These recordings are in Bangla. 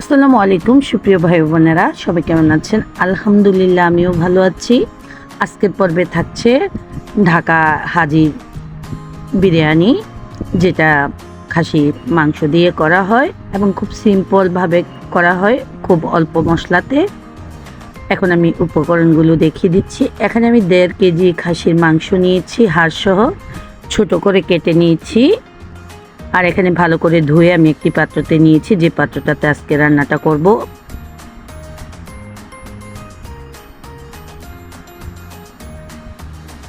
আসসালামু আলাইকুম, সুপ্রিয় ভাই বোনেরা। সবাই কেমন আছেন? আলহামদুলিল্লাহ, আমিও ভালো আছি। আজকের পর্বে থাকছে ঢাকা হাজির বিরিয়ানি, যেটা খাসি মাংস দিয়ে করা হয় এবং খুব সিম্পলভাবে করা হয়, খুব অল্প মশলাতে। এখন আমি উপকরণগুলো দেখিয়ে দিচ্ছি। এখানে আমি দেড় কেজি খাসির মাংস নিয়েছি, হাড়সহ। ছোট করে কেটে নিয়েছি। আর এখানে ভালো করে ধুয়ে আমি একটি পাত্রতে নিয়েছি, যে পাত্রটাতে আজকে রান্নাটা করব।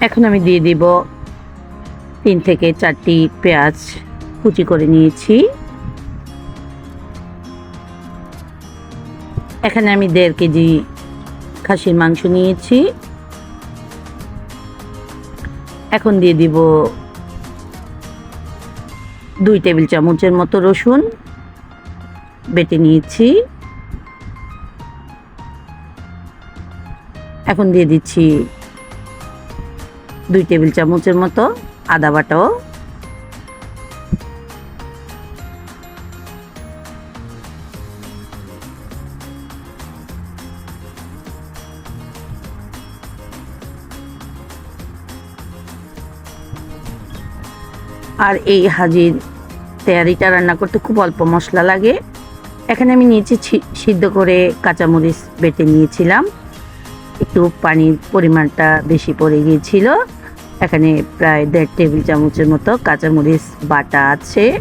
এখন আমি দিয়ে দিব তিন থেকে চারটি পেঁয়াজ কুচি করে নিয়েছি। এখানে আমি দেড় কেজি খাসির মাংস নিয়েছি। এখন দিয়ে দিব দুই টেবিল চামচের মতো রসুন বেটে নিয়েছি। এখন দিয়ে দিচ্ছি দুই টেবিল চামচের মতো আদা বাটাও। আর এই হাজির তেয়ারিটা রান্না করতে খুব অল্প মশলা লাগে। এখানে আমি নিয়েছি সিদ্ধ করে কাঁচামরিচ বেটে নিয়েছিলাম। একটু পানির পরিমাণটা বেশি পড়ে গিয়েছিল। এখানে প্রায় দেড় টেবিল চামচের মতো কাঁচামরিচ বাটা আছে।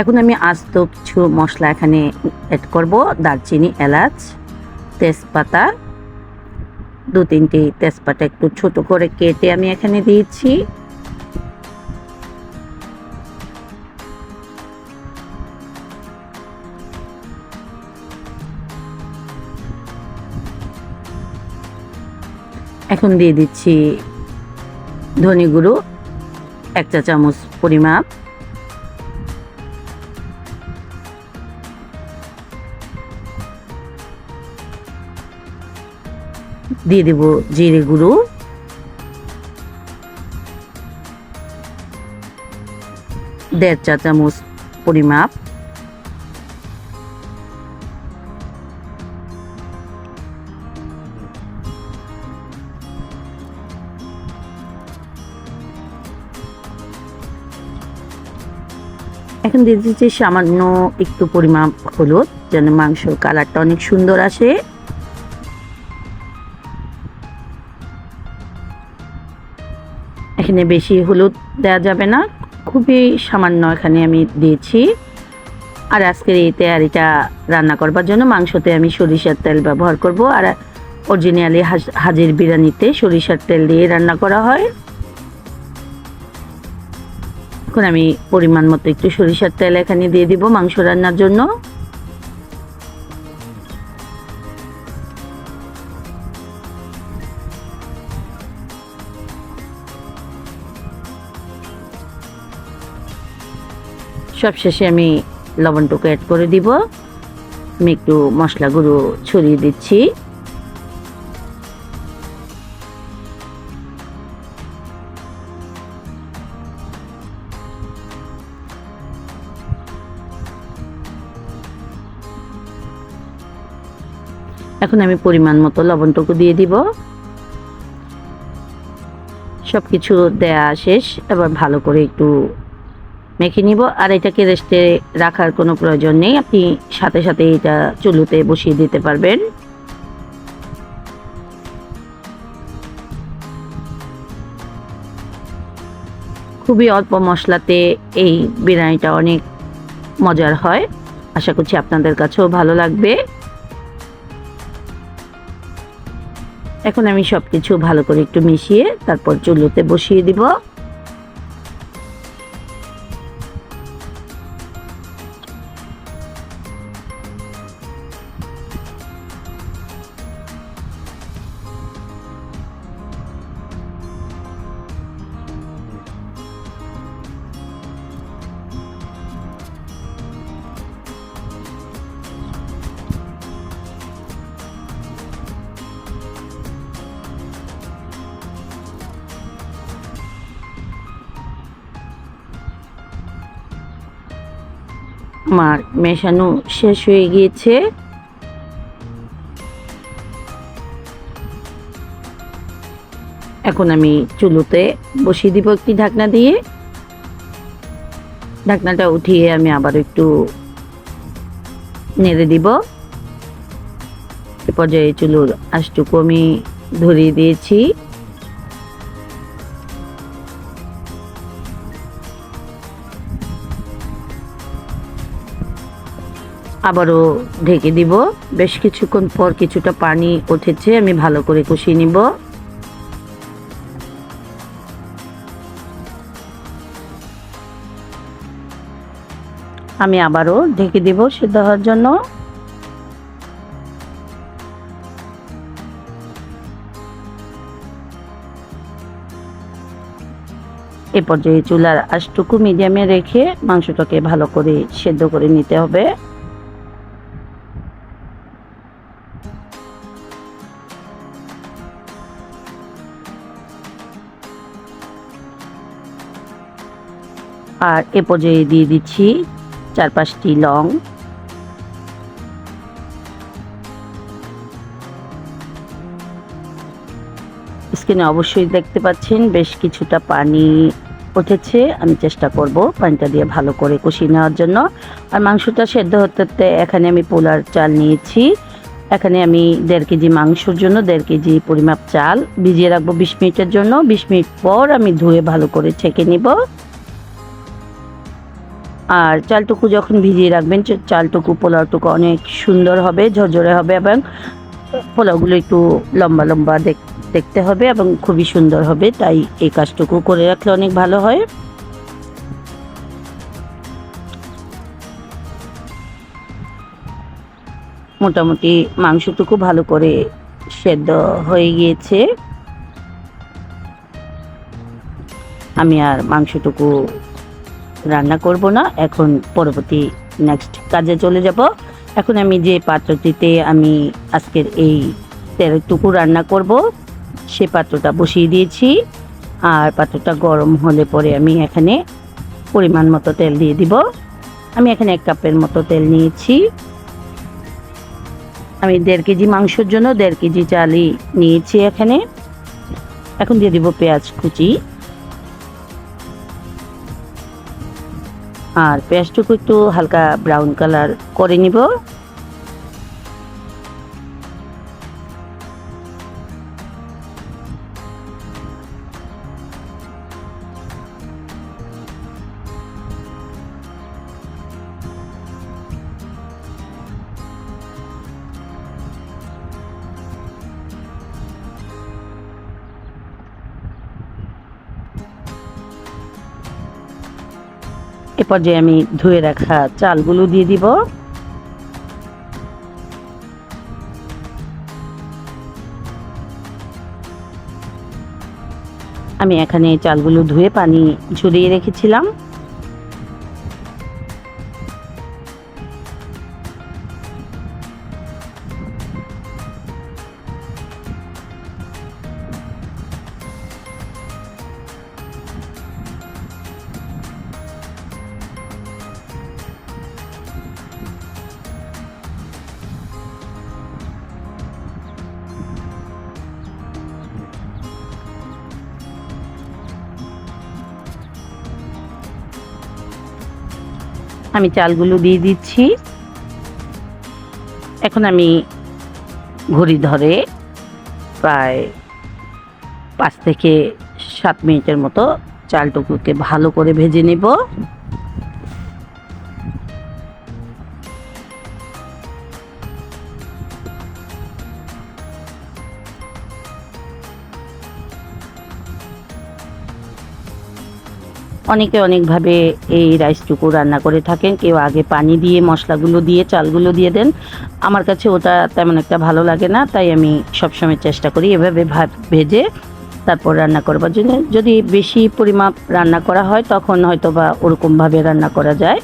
এখন আমি আস্ত কিছু মশলা এখানে অ্যাড করব। দারচিনি, এলাচ, তেজপাতা। দু তিনটি তেজপাতা একটু ছোট করে কেটে আমি এখানে দিয়েছি। এখন দিয়ে দিচ্ছি ধনে গুঁড়ো, এক চা চামচ পরিমাপ। দিয়ে দেব জিরে গুঁড়ো। দেড় চা চামচ পরিমাপ। এখন দিয়ে দিচ্ছি সামান্য একটু পরিমাপ হলুদ, যেন মাংসর কালারটা অনেক সুন্দর আসে। এখানে বেশি হলুদ দেওয়া যাবে না। খুবই সামান্য এখানে আমি দিয়েছি। আর আজকের এই তেয়ারিটা রান্না করবার জন্য মাংসতে আমি সরিষার তেল ব্যবহার করব। আর অরিজিনালি হাজির বিরিয়ানিতে সরিষার তেল দিয়ে রান্না করা হয়। এখন আমি পরিমাণ মতো একটু সরিষার তেল এখানে দিয়ে দিব মাংস রান্নার জন্য। সবশেষে আমি লবণটুকু অ্যাড করে দিব। আমি একটু মশলা গুঁড়ো ছড়িয়ে দিচ্ছি। এখন আমি পরিমাণ মতো লবণটুকু দিয়ে দিব। সব কিছু দেয়া শেষ, এবার ভালো করে একটু মেখে নিব। আর এটাকে রেস্টে রাখার কোনো প্রয়োজন নেই। আপনি সাথে সাথে এটা চুলোতে বসিয়ে দিতে পারবেন। খুবই অল্প মশলাতে এই বিরিয়ানিটা অনেক মজার হয়। আশা করছি আপনাদের কাছেও ভালো লাগবে। এখন আমি সব কিছু ভালো করে একটু মিশিয়ে তারপর চুলোতে বসিয়ে দিব। আমার মেশানো শেষ হয়ে গিয়েছে। এখন আমি চুলোতে বসিয়ে দিব একটি ঢাকনা দিয়ে। ঢাকনাটা উঠিয়ে আমি আবার একটু নেড়ে দিব। এ পর্যায়ে চুলোর আশটুকু আমি ধরিয়ে দিয়েছি। আবারও ঢেকে দিব। বেশ কিছুক্ষণ পর কিছুটা পানি উঠেছে, আমি ভালো করে কষিয়ে নিব। আমি আবারও ঢেকে দিব সিদ্ধ হওয়ার জন্য। এ পর্যায়ে চুলার আশটুকু মিডিয়ামে রেখে মাংসটাকে ভালো করে সেদ্ধ করে নিতে হবে। আর এ পর্যায়ে দিয়ে দিচ্ছি চার পাঁচটি লং। স্ক্রিনে অবশ্যই দেখতে পাচ্ছেন বেশ কিছুটা পানি উঠেছে। আমি চেষ্টা করব পানিটা দিয়ে ভালো করে কষিয়ে নেওয়ার জন্য। আর মাংসটা সেদ্ধ হতে হতে এখানে আমি পোলার চাল নিয়েছি। এখানে আমি দেড় কেজি মাংসর জন্য দেড় কেজি পরিমাপ চাল ভিজিয়ে রাখব বিশ মিনিটের জন্য। বিশ মিনিট পর আমি ধুয়ে ভালো করে ছেঁকে নিব। আর চালটুকু যখন ভিজিয়ে রাখবেন চালটুকু, পোলাওটুকু অনেক সুন্দর হবে, ঝরঝরে হবে এবং পোলাওগুলো একটু লম্বা লম্বা দেখতে হবে এবং খুবই সুন্দর হবে। তাই এই কাজটুকু করে রাখলে অনেক ভালো হয়। মোটামুটি মাংসটুকু ভালো করে সেদ্ধ হয়ে গিয়েছে। আমি আর মাংসটুকু রান্না করব না, এখন পরবর্তী নেক্সট কাজে চলে যাব। এখন আমি যে পাত্রটিতে আমি আজকের এই তেলটুকু রান্না করব, সে পাত্রটা বসিয়ে দিয়েছি। আর পাত্রটা গরম হলে পরে আমি এখানে পরিমাণ মতো তেল দিয়ে দিব। আমি এখানে এক কাপের মতো তেল নিয়েছি। আমি দেড় কেজি মাংসের জন্য দেড় কেজি চালই নিয়েছি এখানে। এখন দিয়ে দিব পেঁয়াজ কুচি। আর পেঁয়াজটুকু একটু হালকা ব্রাউন কালার করে নিব। এ পর্যায়ে আমি ধুয়ে রাখা চালগুলো দিয়ে দিব। আমি এখানে চালগুলো ধুয়ে পানি ঝরিয়ে রেখেছিলাম। আমি চালগুলো দিয়ে দিচ্ছি। এখন আমি ঘড়ি ধরে প্রায় পাঁচ থেকে সাত মিনিটের মতো চালটুকুকে ভালো করে ভেজে নেব। অনেকে অনেকভাবে এই রাইসটুকু রান্না করে থাকেন। কেউ আগে পানি দিয়ে, মশলাগুলো দিয়ে, চালগুলো দিয়ে দেন। আমার কাছে ওটা তেমন একটা ভালো লাগে না, তাই আমি সবসময় চেষ্টা করি এভাবে ভাত ভেজে তারপর রান্না করবার জন্য। যদি বেশি পরিমাপ রান্না করা হয়, তখন হয়তো বা ওরকমভাবে রান্না করা যায়।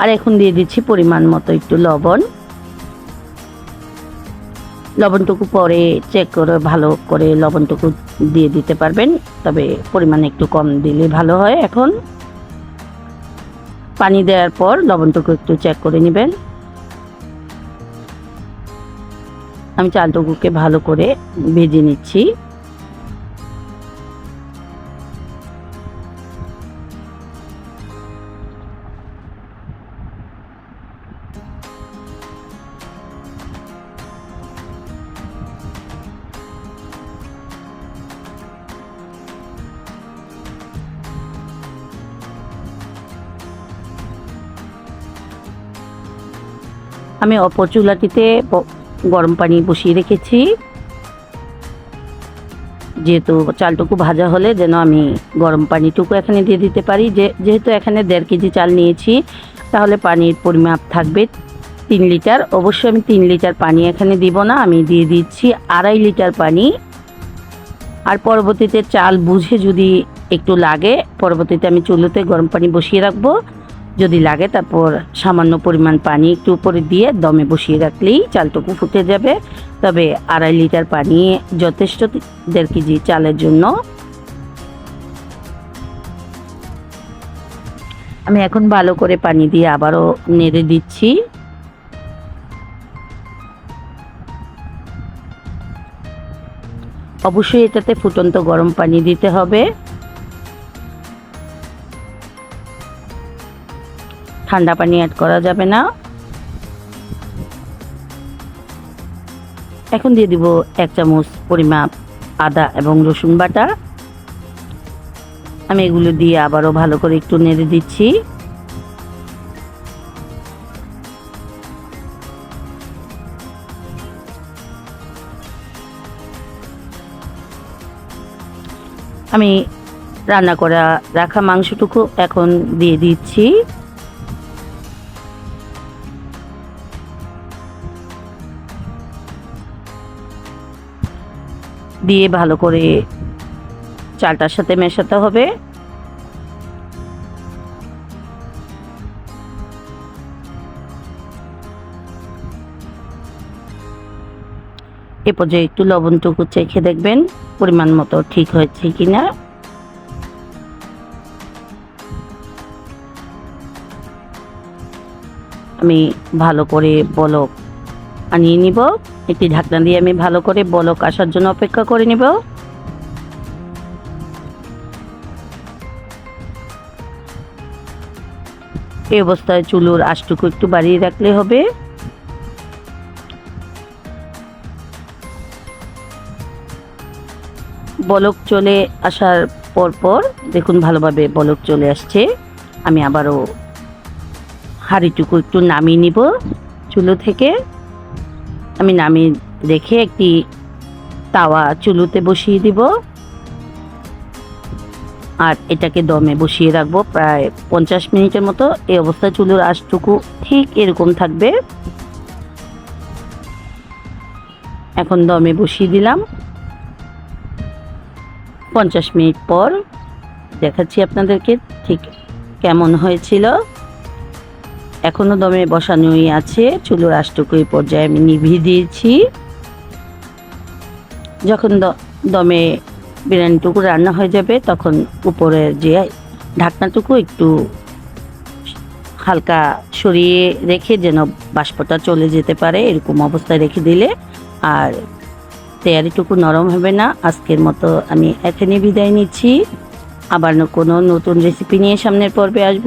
আর এখন দিয়ে দিচ্ছি পরিমাণ মতো একটু লবণ। লবণটুকু পরে চেক করে ভালো করে লবণটুকু দিয়ে দিতে পারবেন। তবে পরিমাণ একটু কম দিলে ভালো হয় এখন। পানি দেওয়ার পর লবণটুকু একটু চেক করে নেবেন। আমি চালটুকুকে ভালো করে ভেজে নিচ্ছি। আমি অপর চুলাটিতে গরম পানি বসিয়ে রেখেছি। যেহেতু চালটুকু ভাজা হলে যেন আমি গরম পানিটুকু এখানে দিয়ে দিতে পারি। যে যেহেতু এখানে দেড় কেজি চাল নিয়েছি, তাহলে পানির পরিমাপ থাকবে তিন লিটার। অবশ্যই আমি তিন লিটার পানি এখানে দিব না, আমি দিয়ে দিচ্ছি আড়াই লিটার পানি। আর পরবর্তীতে চাল বুঝে যদি একটু লাগে, পরবর্তীতে আমি চুলোতে গরম পানি বসিয়ে রাখব। যদি লাগে তারপর সামান্য পরিমাণ পানি একটু উপরে দিয়ে দমে বসিয়ে রাখলেই চালটুকু ফুটে যাবে। তবে আড়াই লিটার পানি যথেষ্ট দেড় কেজি চালের জন্য। আমি এখন ভালো করে পানি দিয়ে আবারও নেড়ে দিচ্ছি। অবশ্যই এটাতে ফুটন্ত গরম পানি দিতে হবে। ঠান্ডা পানি অ্যাড করা যাবে না। এখন দিয়ে দিব এক চামচ পরিমাপ আদা এবং রসুন বাটা। আমি এগুলো দিয়ে আবারও ভালো করে একটু নেড়ে দিচ্ছি। আমি রান্না করা, রাখা মাংসটুকু এখন দিয়ে দিচ্ছি। দিয়ে ভালো করে চালটার সাথে মেশাতে হবে। এ পর্যায়ে একটু লবণটুকু চেখে দেখবেন পরিমাণ মতো ঠিক হয়েছে কিনা। আমি ভালো করে বলক আনিয়ে নিব। একটি ঢাকনা দিয়ে আমি ভালো করে বলক আসার জন্য অপেক্ষা করে নিব। এই অবস্থায় চুলোর আশটুকু একটু বাড়িয়ে রাখলে হবে। বলক চলে আসার পর পর দেখুন ভালোভাবে বলক চলে আসছে। আমি আবারও হাঁড়িটুকু একটু নামিয়ে নিব চুলো থেকে। আমি নামিয়ে রেখে একটি তাওয়া চুলুতে বসিয়ে দিব। আর এটাকে দমে বসিয়ে রাখব প্রায় পঞ্চাশ মিনিটের মতো। এই অবস্থায় চুলোর আশটুকু ঠিক এরকম থাকবে। এখন দমে বসিয়ে দিলাম। পঞ্চাশ মিনিট পর দেখাচ্ছি আপনাদেরকে ঠিক কেমন হয়েছিল। এখনও দমে বসানোই আছে চুলোর আশটুকু এই পর্যায়ে আমি নিভিয়ে দিয়েছি। যখন দমে বিরিয়ানিটুকু রান্না হয়ে যাবে, তখন উপরের যে ঢাকনাটুকু একটু হালকা সরিয়ে রেখে যেন বাষ্পটা চলে যেতে পারে, এরকম অবস্থায় রেখে দিলে। আর তেয়ারিটুকু নরম হবে না, আজকের মতো আমি এখানে বিদায় নিচ্ছি। আবার কোনো নতুন রেসিপি নিয়ে সামনের পর্বে আসব।